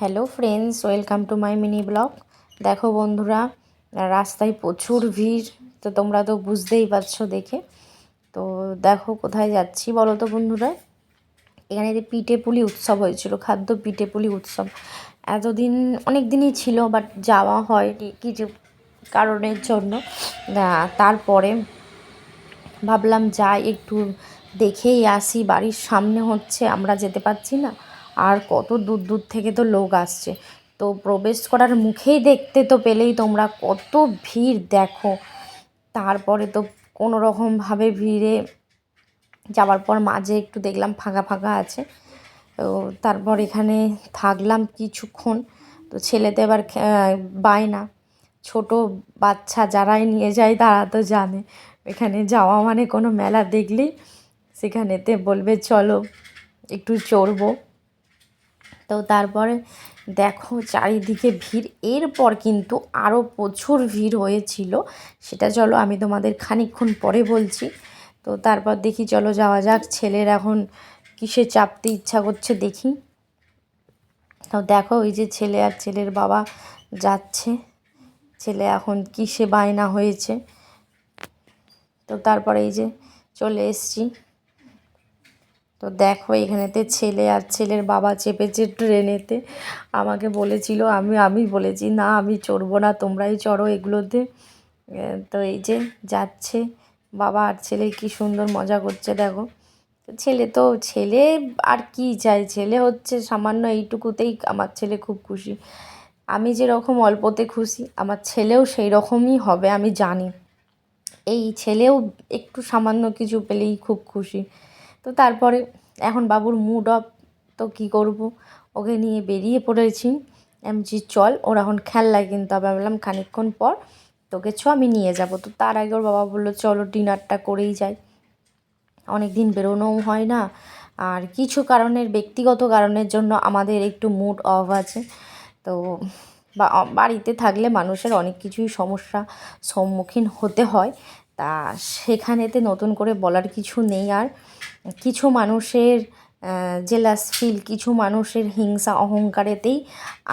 Hello friends, welcome to my mini blog. দেখো বন্ধুরা, রাস্তায় প্রচুর ভিড়, তো তোমরা তো বুঝতেই পারছ দেখে। তো দেখো কোথায় যাচ্ছি বলো তো বন্ধুরা? এখানে যে পিঠে পুলি উৎসব হয়েছিল, খাদ্য পিঠে পুলি উৎসব। এতদিন অনেক দিনই ছিল বাট যাওয়া হয়নি কিছু কারণের জন্য। তারপরে ভাবলাম যাই, একটু দেখেই আসি, বাড়ির সামনে হচ্ছে, আমরা যেতে পারছি না। আর কত দূর দূর থেকে তো লোক আসছে। তো প্রবেশ করার মুখেই দেখতে তো পেলেই তোমরা কত ভিড়, দেখো। তারপরে তো কোনো রকমভাবে ভিড়ে যাওয়ার পর মাঝে একটু দেখলাম ফাঁকা ফাঁকা আছে। তো তারপর এখানে থাকলাম কিছুক্ষণ। তো ছেলেতে এবার খে- বায়না ছোট বাচ্চা যারাই নিয়ে যায় তারা তো জানে। এখানে যাওয়া মানে কোনো মেলা দেখলেই সেখানেতে বলবে, চলো, একটু চড়বো। তো তারপরে দেখো চারিদিকে ভিড়। এরপর কিন্তু আরও প্রচুর ভিড় হয়েছিল। সেটা চলো আমি তোমাদের খানিকক্ষণ পরে বলছি। তো তারপর দেখি চলো যাওয়া যাক। ছেলের এখন কিসে চাপতে ইচ্ছা করছে দেখি। তো দেখো ওই যে ছেলে আর ছেলের বাবা যাচ্ছে। ছেলে এখন কিসে বায়না হয়েছে। তো তারপরে এই যে চলে এসছি। তো দেখো এখানেতে ছেলে আর ছেলের বাবা চেপেছে ট্রেনেতে। আমাকে বলেছিল, আমি আমি বলেছি, না, আমি চড়বো না, তোমরাই চড়ো এগুলোতে। তো এই যে যাচ্ছে বাবা আর ছেলে, কি সুন্দর মজা করছে দেখো। ছেলে তো, ছেলে আর কি চাই ছেলে হচ্ছে সামান্য এইটুকুতেই আমার ছেলে খুব খুশি। আমি যেরকম অল্পতে খুশি, আমার ছেলেও সেই রকমই হবে, আমি জানি। এই ছেলেও একটু সামান্য কিছু পেলেই খুব খুশি। তো তারপরে এখন বাবুর মুড অফ তো কী করব? ওকে নিয়ে বেরিয়ে পড়েছি। আমি চল, ওর এখন খেলনায় কিনতে আমি বললাম, খানিকক্ষণ পর তোকে চ আমি নিয়ে যাব। তো তার আগে ওর বাবা বলল, চলো, ডিনারটা করেই যাই। অনেক দিন বেরোনোও হয় না। আর কিছু কারণের, ব্যক্তিগত কারণের জন্য আমাদের একটু মুড অফ আছে। তো বা বাড়িতে থাকলে মানুষের অনেক কিছুই সমস্যা সম্মুখীন হতে হয়। তা সেখানেতে নতুন করে বলার কিছু নেই আর। কিছু মানুষের জেলাস ফিল কিছু মানুষের হিংসা, অহংকারেতেই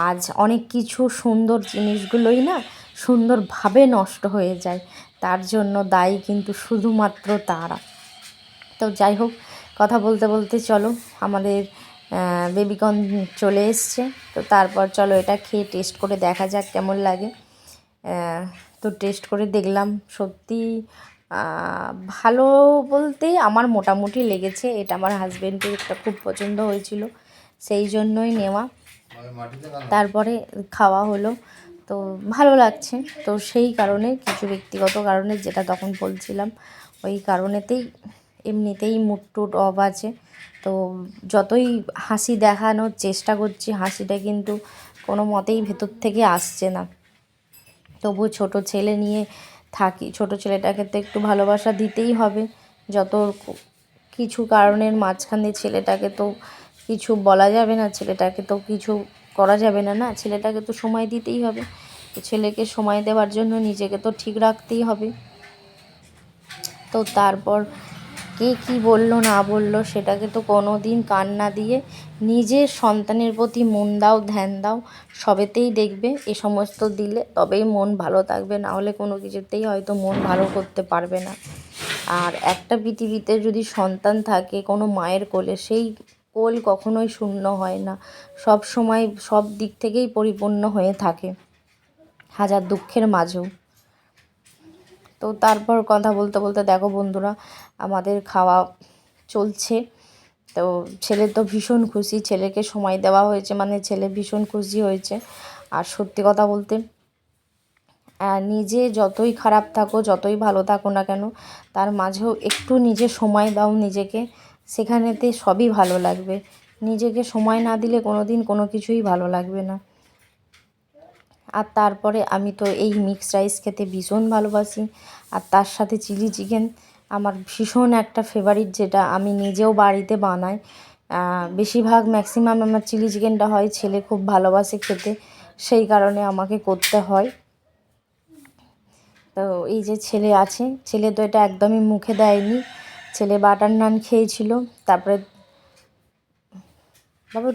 আজ অনেক কিছু সুন্দর জিনিসগুলোই না সুন্দরভাবে নষ্ট হয়ে যায়। তার জন্য দায়ী কিন্তু শুধুমাত্র তারা। তো যাই হোক, কথা বলতে বলতে চলো, আমাদের বেবিকন চলে এসছে। তো তারপর চলো এটা খেয়ে টেস্ট করে দেখা যাক কেমন লাগে। তো টেস্ট করে দেখলাম সত্যি ভালো বলতে আমার মোটামুটি লেগেছে। এটা আমার হাজব্যান্ডের একটা খুব পছন্দ হয়েছিল, সেই জন্যই নেওয়া। তারপরে খাওয়া হলো, তো ভালো লাগছে। তো সেই কারণে, কিছু ব্যক্তিগত কারণে, যেটা তখন বলছিলাম, ওই কারণেতেই, এমনিতেই মুড টুড অফ আছে। তো যতই হাসি দেখানোর চেষ্টা করছি, হাসিটা কিন্তু কোনো মতেই ভেতর থেকে আসছে না। তবু ছোট ছেলে নিয়ে থাকি। ছোট ছেলেটাকে তো একটু ভালোবাসা দিতেই হবে। যত কিছু কারণের মাঝখান দিয়ে ছেলেটাকে তো কিছু বলা যাবে না, ছেলেটাকে তো কিছু করা যাবে না না? ছেলেটাকে তো সময় দিতেই হবে। তো ছেলেকে সময় দেওয়ার জন্য নিজেকে তো ঠিক রাখতেই হবে। তো তারপর কে কি বলল না বলল সেটাকে তো কোনো দিন কান না দিয়ে নিজের সন্তানের প্রতি মন দাও, ধ্যান দাও, সবেতেই দেখবে এ সমস্ত দিলে তবেই মন ভালো থাকবে। না হলে কোনো কিছুতেই হয়তো মন ভালো করতে পারবে না। আর একটা পৃথিবীতে যদি সন্তান থাকে কোনো মায়ের কোলে, সেই কোল কখনোই শূন্য হয় না। সব সময় সব দিক থেকেই পরিপূর্ণ হয়ে থাকে। হাজার দুঃখের মাঝেও। তো তারপর কথা বলতে বলতে দেখো বন্ধুরা, আমাদের খাওয়া চলছে। তো ছেলে তো ভীষণ খুশি, ছেলেকে সময় দেওয়া হয়েছে মানে ছেলে ভীষণ খুশি হয়েছে। আর সত্যি কথা বলতে নিজে যতই খারাপ থাকো, যতই ভালো থাকো না কেন, তার মাঝেও একটু নিজে সময় দাও নিজেকে। সেখানেতে সবই ভালো লাগবে। নিজেকে সময় না দিলে কোনো দিন কোনো কিছুই ভালো লাগবে না। আর তারপরে আমি তো এই মিক্সড রাইস খেতে ভীষণ ভালোবাসি। আর তার সাথে চিলি চিকেন আমার ভীষণ একটা ফেভারিট যেটা আমি নিজেও বাড়িতে বানাই। বেশিরভাগ ম্যাক্সিমাম আমার চিলি চিকেনটা হয়, ছেলে খুব ভালোবাসে খেতে, সেই কারণে আমাকে করতে হয়। তো এই যে ছেলে আছে, ছেলে তো এটা একদমই মুখে দেয়নি। ছেলে বাটার নান খেয়েছিল, তারপরে, বাবু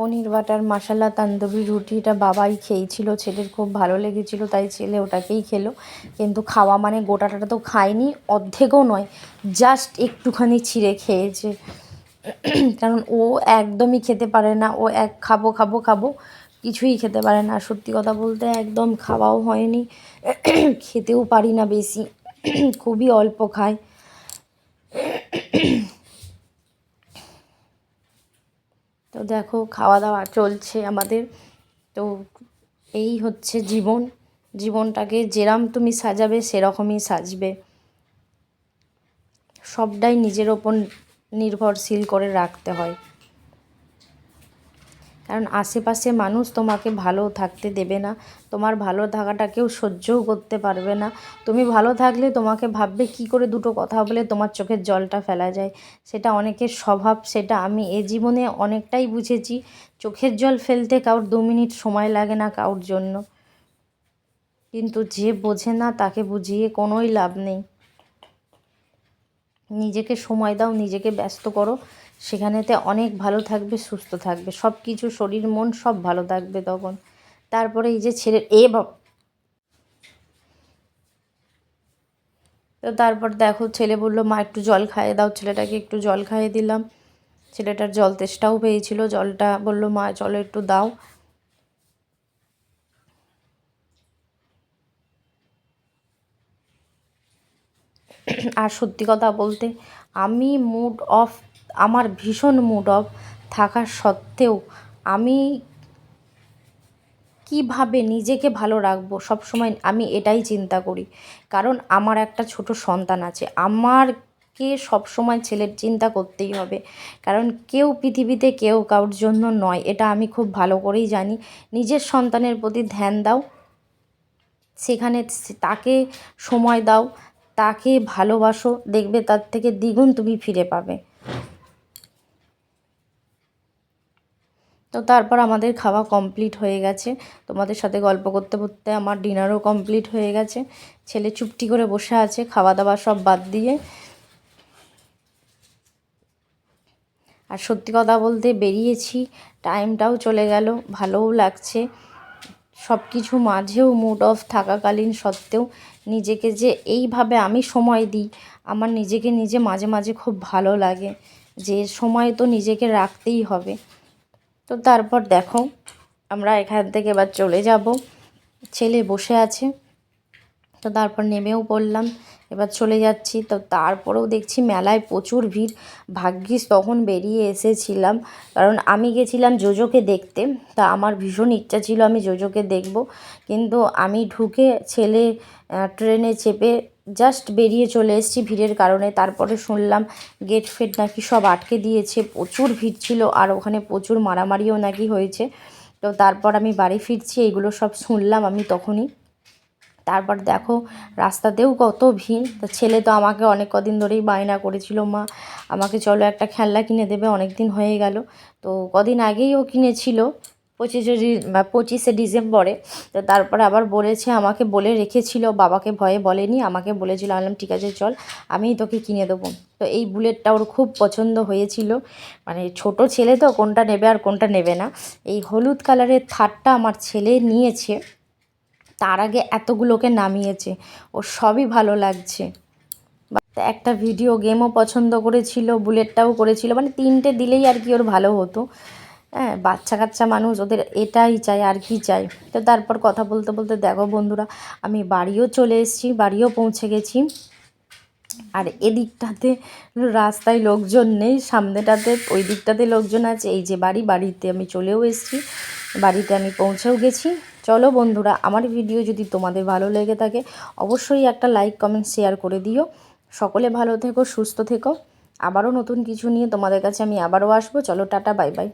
পনির বাটার, মশালা, তান্দুরি, রুটিটা বাবাই খেয়েছিল, ছেলের খুব ভালো লেগেছিল, তাই ছেলে ওটাকেই খেলো। কিন্তু খাওয়া মানে গোটাটা তো খায়নি, অর্ধেকও নয় জাস্ট একটুখানি ছিঁড়ে খেয়েছে। কারণ ও একদমই খেতে পারে না, ও এক খাব খাব খাব, কিছুই খেতে পারে না। সত্যি কথা বলতে একদম খাওয়াও হয়নি, খেতেও পারি না বেশি, খুবই অল্প খায়। তো দেখো খাওয়া দাওয়া চলছে আমাদের। তো এই হচ্ছে জীবন। জীবনটাকে যেরাম তুমি সাজাবে, সেরকমই সাজবে। সবটাই নিজের ওপর নির্ভরশীল করে রাখতে হয়। কারণ আশেপাশে মানুষ তোমাকে ভালো থাকতে দেবে না। তোমার ভালো থাকাটা কেউ সহ্যও করতে পারবে না। তুমি ভালো থাকলে তোমাকে ভাববে কি করে দুটো কথা বলে তোমার চোখের জলটা ফেলা যায়। সেটা অনেকের স্বভাব, সেটা আমি এ জীবনে অনেকটাই বুঝেছি। চোখের জল ফেলতে কারোর দু মিনিট সময় লাগে না কারোর জন্য। কিন্তু যে বোঝে না তাকে বুঝিয়ে কোনোই লাভ নেই। নিজেকে সময় দাও, নিজেকে ব্যস্ত করো। সেখানেতে অনেক ভালো থাকবে, সুস্থ থাকবে। সব কিছু, শরীর, মন সব ভালো থাকবে তখন। তারপরে এই যে ছেলে এ তো তারপর দেখো ছেলে বলল, মা, একটু জল খাইয়ে দাও। ছেলেটাকে একটু জল খাইয়ে দিলাম। ছেলেটার জল তেষ্টাও পেয়েছিল। জলটা বলল, মা, চলো একটু দাও। আর সত্যি কথা বলতে, আমি মুড অফ আমার ভীষণ মুড অফ থাকা সত্ত্বেও আমি কীভাবে নিজেকে ভালো রাখব? সবসময় আমি এটাই চিন্তা করি। কারণ আমার একটা ছোট সন্তান আছে। আমারকে সব সময় ছেলের চিন্তা করতেই হবে। কারণ কেউ পৃথিবীতে কেউ কারোর জন্য নয়। এটা আমি খুব ভালো করেই জানি। নিজের সন্তানের প্রতি ধ্যান দাও। সেখানে তাকে সময় দাও। তাকে ভালোবাসো। দেখবে তার থেকে দ্বিগুণ তুমি ফিরে পাবে। তো তারপর আমাদের খাওয়া কমপ্লিট হয়ে গেছে। তোমাদের সাথে গল্প করতে করতে আমার ডিনারও কমপ্লিট হয়ে গেছে। ছেলে চুপটি করে বসে আছে খাওয়া দাওয়া সব বাদ দিয়ে। আর সত্যি কথা বলতে বেরিয়েছি টাইমটাও চলে গেল, ভালোও লাগছে। সব কিছু মাঝেও মুড অফ থাকাকালীন সত্ত্বেও নিজেকে যে এইভাবে আমি সময় দিই, আমার নিজেকে নিজে মাঝে মাঝে খুব ভালো লাগে। যে সময় তো নিজেকে রাখতেই হবে। তো তারপর দেখো, আমরা এখান থেকে এবার চলে যাব। ছেলে বসে আছে। তো তারপর নেমেও পড়লাম। এবার চলে যাচ্ছি। তো তারপরেও দেখছি মেলায় প্রচুর ভিড়। ভাগ্যিস তখন বেরিয়ে এসেছিলাম। কারণ আমি গেছিলাম জোজোকে দেখতে। তা আমার ভীষণ ইচ্ছা ছিল আমি জোজোকে দেখব। কিন্তু আমি ঢুকে ছেলে ট্রেনে চেপে জাস্ট বেরিয়ে চলে এসেছি ভিড়ের কারণে। তারপরে শুনলাম গেট ফেট নাকি সব আটকে দিয়েছে। প্রচুর ভিড় ছিল আর ওখানে প্রচুর মারামারিও নাকি হয়েছে। তো তারপর আমি বাড়ি ফিরছি, এইগুলো সব শুনলাম আমি তখনই। তারপর দেখো রাস্তাতেও কত ভিড়। তো ছেলে তো আমাকে অনেক কদিন ধরেই বায়না করেছিল, মা, আমাকে চলো একটা খেলনা কিনে দেবে অনেক দিন হয়ে গেল। তো কদিন আগেই ও কিনেছিল। পঁচিশে পঁচিশে ডিসেম্বরে। তো তারপরে আবার বলেছে, আমাকে বলে রেখেছিল, বাবাকে ভয়ে বলেনি, আমাকে বলেছিল আনলাম ঠিক আছে, চল আমিই তোকে কিনে দেবো। তো এই বুলেটটা ওর খুব পছন্দ হয়েছিল। মানে ছোট ছেলে তো, কোনটা নেবে আর কোনটা নেবে না। এই হলুদ কালারের থারটা আমার ছেলে নিয়েছে, তার আগে এতগুলোকে নামিয়েছে, ওর সবই ভালো লাগছে। একটা ভিডিও গেমও পছন্দ করেছিল, বুলেটটাও করেছিল মানে তিনটে দিলেই আর কি ওর ভালো হতো। হ্যাঁ বাচ্চা কাচ্চা মানুষ ওদের এটাই চাই আর কি চাই তো তারপর কথা বলতে বলতে দেখো বন্ধুরা, আমি বাড়িও চলে এসেছি, বাড়িও পৌঁছে গেছি। আর এদিকটাতে রাস্তায় লোকজন নেই, সামনেটাতে ওই দিকটাতে লোকজন আছে, এই যে বাড়ি, বাড়িতে আমি চলেও এসেছি, বাড়িতে আমি পৌঁছেও গেছি। চলো বন্ধুরা, আমার ভিডিও যদি তোমাদের ভালো লেগে থাকে, অবশ্যই একটা লাইক, কমেন্ট, শেয়ার করে দিও। সকলে ভালো থেকো, সুস্থ থেকো। আবারও নতুন কিছু নিয়ে তোমাদের কাছে আমি আবারও আসব। চলো টাটা, বাই বাই।